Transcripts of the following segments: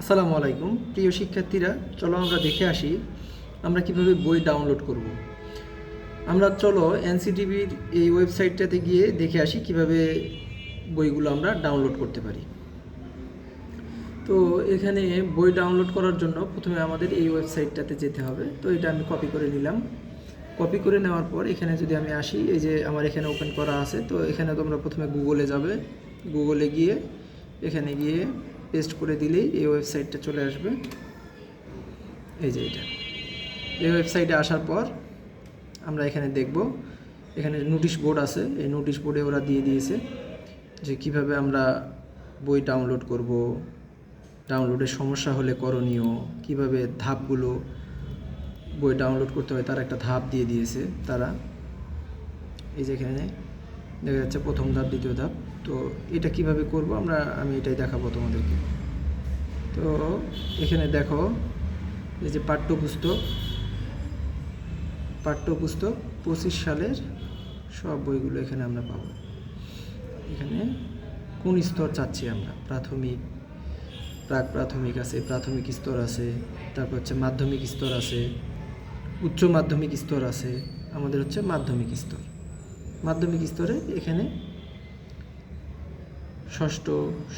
আসসালামু আলাইকুম। প্রিয় শিক্ষার্থীরা, চলো আমরা দেখে আসি আমরা কীভাবে বই ডাউনলোড করব। আমরা চলো এনসিটিভির এই ওয়েবসাইটটাতে গিয়ে দেখে আসি কীভাবে বইগুলো আমরা ডাউনলোড করতে পারি। তো এখানে বই ডাউনলোড করার জন্য প্রথমে আমাদের এই ওয়েবসাইটটাতে যেতে হবে। তো এটা আমি কপি করে নিলাম। কপি করে নেওয়ার পর এখানে যদি আমি আসি, এই যে আমার এখানে ওপেন করা আছে, তো এখানে তোমরা প্রথমে গুগলে যাবে। গুগলে গিয়ে এখানে গিয়ে পেস্ট করে দিলেই এই ওয়েবসাইটটা চলে আসবে। এই যে এটা। এই ওয়েবসাইটে আসার পর আমরা এখানে দেখব, এখানে নোটিশ বোর্ড আছে। এই নোটিশ বোর্ডে ওরা দিয়ে দিয়েছে যে কীভাবে আমরা বই ডাউনলোড করব ডাউনলোডের সমস্যা হলে করণীয়, কীভাবে ধাপগুলো বই ডাউনলোড করতে হয়, তার একটা ধাপ দিয়ে দিয়েছে তারা। এই যে এখানে দেখা যাচ্ছে প্রথম ধাপ, দ্বিতীয় ধাপ। তো এটা কীভাবে করব আমরা, আমি এটাই দেখাবো তোমাদেরকে। তো এখানে দেখো, এই যে পাঠ্যপুস্তক পাঠ্যপুস্তক পঁচিশ সালের সব বইগুলো এখানে আমরা পাবো। এখানে কোন স্তর চাচ্ছি আমরা? প্রাথমিক, প্রাক প্রাথমিক আছে, প্রাথমিক স্তর আছে, তারপর হচ্ছে মাধ্যমিক স্তর আছে, উচ্চ মাধ্যমিক স্তর আছে, আমাদের হচ্ছে মাধ্যমিক স্তর। মাধ্যমিক স্তরে এখানে ষষ্ঠ,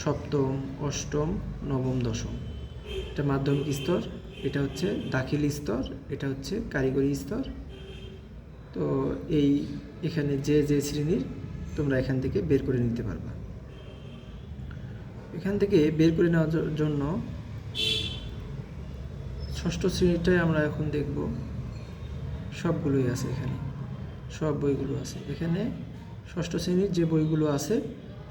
সপ্তম, অষ্টম, নবম, দশম। এটা মাধ্যমিক স্তর, এটা হচ্ছে দাখিল স্তর, এটা হচ্ছে কারিগরি স্তর। তো এই এখানে যে যে শ্রেণির তোমরা এখান থেকে বের করে নিতে পারবা। এখান থেকে বের করে নেওয়ার জন্য ষষ্ঠ শ্রেণীটাই আমরা এখন দেখব সবগুলোই আছে এখানে। সব বইগুলো আছে। এখানে ষষ্ঠ শ্রেণির যে বইগুলো আছে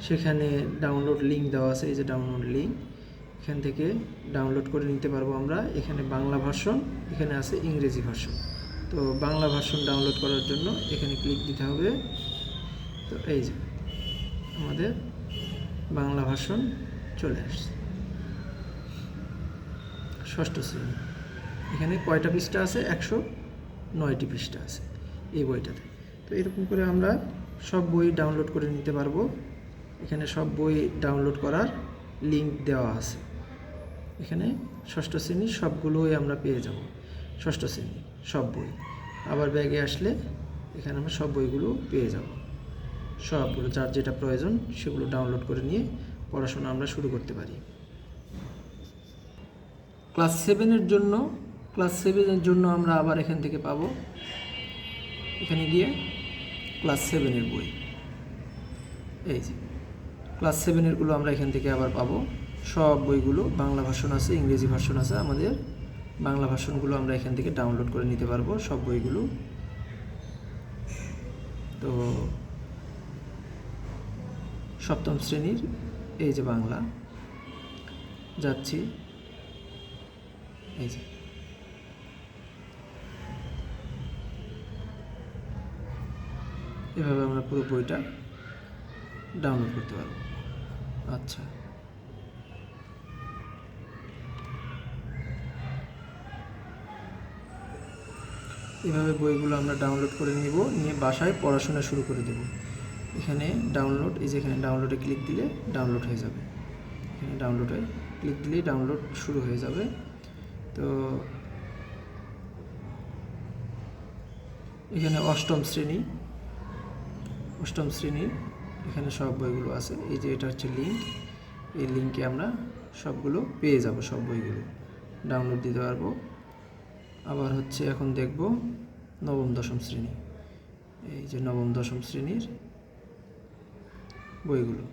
সেখানে ডাউনলোড লিঙ্ক দেওয়া আছে, এই যে ডাউনলোড লিঙ্ক এখান থেকে ডাউনলোড করে নিতে পারব আমরা। এখানে বাংলা ভার্সন, এখানে আছে ইংরেজি ভার্সন। তো বাংলা ভার্সন ডাউনলোড করার জন্য এখানে ক্লিক দিতে হবে। তো এই যে আমাদের বাংলা ভার্সন চলে আসছে। ষষ্ঠ শ্রেণি। এখানে কয়টা পৃষ্ঠা আছে? একশো নয়টি পৃষ্ঠা আছে এই বইটাতে। তো এরকম করে আমরা সব বই ডাউনলোড করে নিতে পারব। এখানে সব বই ডাউনলোড করার লিঙ্ক দেওয়া আছে। এখানে ষষ্ঠ শ্রেণির সবগুলোই আমরা পেয়ে যাব। ষষ্ঠ শ্রেণি, সব বই। আবার ব্যাগে আসলে এখানে আমরা সব বইগুলো পেয়ে যাব। সবগুলো যার যেটা প্রয়োজন সেগুলো ডাউনলোড করে নিয়ে পড়াশোনা আমরা শুরু করতে পারি। ক্লাস সেভেনের জন্য, ক্লাস সেভেনের জন্য আমরা আবার এখান থেকে পাবো। এখানে গিয়ে ক্লাস সেভেনের বই। এই যে। ক্লাস সেভেনেরগুলো আমরা এখান থেকে আবার পাবো। সব বইগুলো, বাংলা ভাষণ আছে, ইংরেজি ভাষণ আছে, আমাদের বাংলা ভাষণগুলো আমরা এখান থেকে ডাউনলোড করে নিতে পারব, সব বইগুলো। তো সপ্তম শ্রেণির, এই যে বাংলা। যাচ্ছি। এই যে। এভাবে আমরা পুরো বইটা ডাউনলোড করতে পারব। আচ্ছা। এভাবে বইগুলো আমরা ডাউনলোড করে নিব, নিয়ে বাসায় পড়াশোনা শুরু করে দেব। এখানে ডাউনলোড এই যে এখানে ডাউনলোডে ক্লিক দিলে ডাউনলোড হয়ে যাবে। এখানে ডাউনলোডে ক্লিক দিলেই ডাউনলোড শুরু হয়ে যাবে। তো এখানে অষ্টম শ্রেণি, অষ্টম শ্রেণির এখানে সব বইগুলো আছে। এই যে এটা হচ্ছে লিঙ্ক এই লিঙ্কে আমরা সবগুলো পেয়ে যাব, সব বইগুলো। ডাউনলোড দিতে পারব। আবার হচ্ছে এখন দেখব নবম, দশম শ্রেণি। এই যে নবম, দশম শ্রেণির বইগুলো।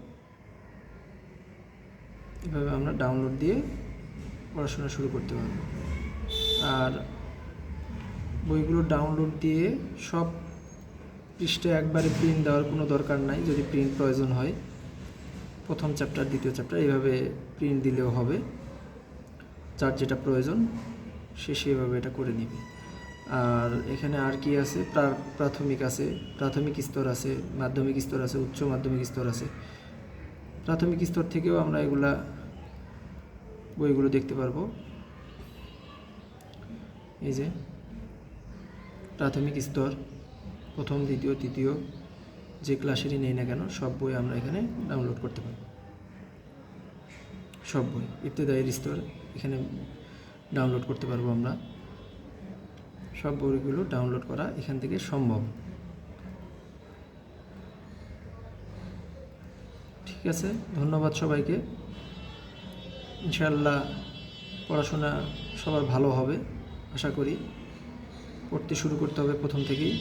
এভাবে আমরা ডাউনলোড দিয়ে পড়াশোনা শুরু করতে পারব। আর বইগুলো ডাউনলোড দিয়ে সব পৃষ্ঠে একবারে প্রিন্ট দেওয়ার কোনো দরকার নাই, যদি প্রিন্ট প্রয়োজন হয়। প্রথম চ্যাপ্টার দ্বিতীয় চ্যাপ্টার এইভাবে প্রিন্ট দিলেও হবে। যার যেটা প্রয়োজন, সে সেভাবে এটা করে নেবে। আর এখানে আর কি আছে? প্রা- প্রাথমিক আছে, প্রাথমিক স্তর আছে, মাধ্যমিক স্তর আছে, উচ্চ মাধ্যমিক স্তর আছে। প্রাথমিক স্তর থেকেও আমরা এগুলা, বইগুলো দেখতে পারব। এই যে, প্রাথমিক স্তর। প্রথম, দ্বিতীয়, তৃতীয় যে ক্লাসেরই নেই না কেন, সব বই আমরা এখানে ডাউনলোড করতে পারি। সব বই ইবতেদায়ীর স্তর এখানে ডাউনলোড করতে পারব আমরা। সব বইগুলো ডাউনলোড করা এখান থেকে সম্ভব। ঠিক আছে, ধন্যবাদ সবাইকে। ইনশাল্লাহ পড়াশোনা সবার ভালো হবে, আশা করি। পড়তে শুরু করতে হবে প্রথম থেকেই।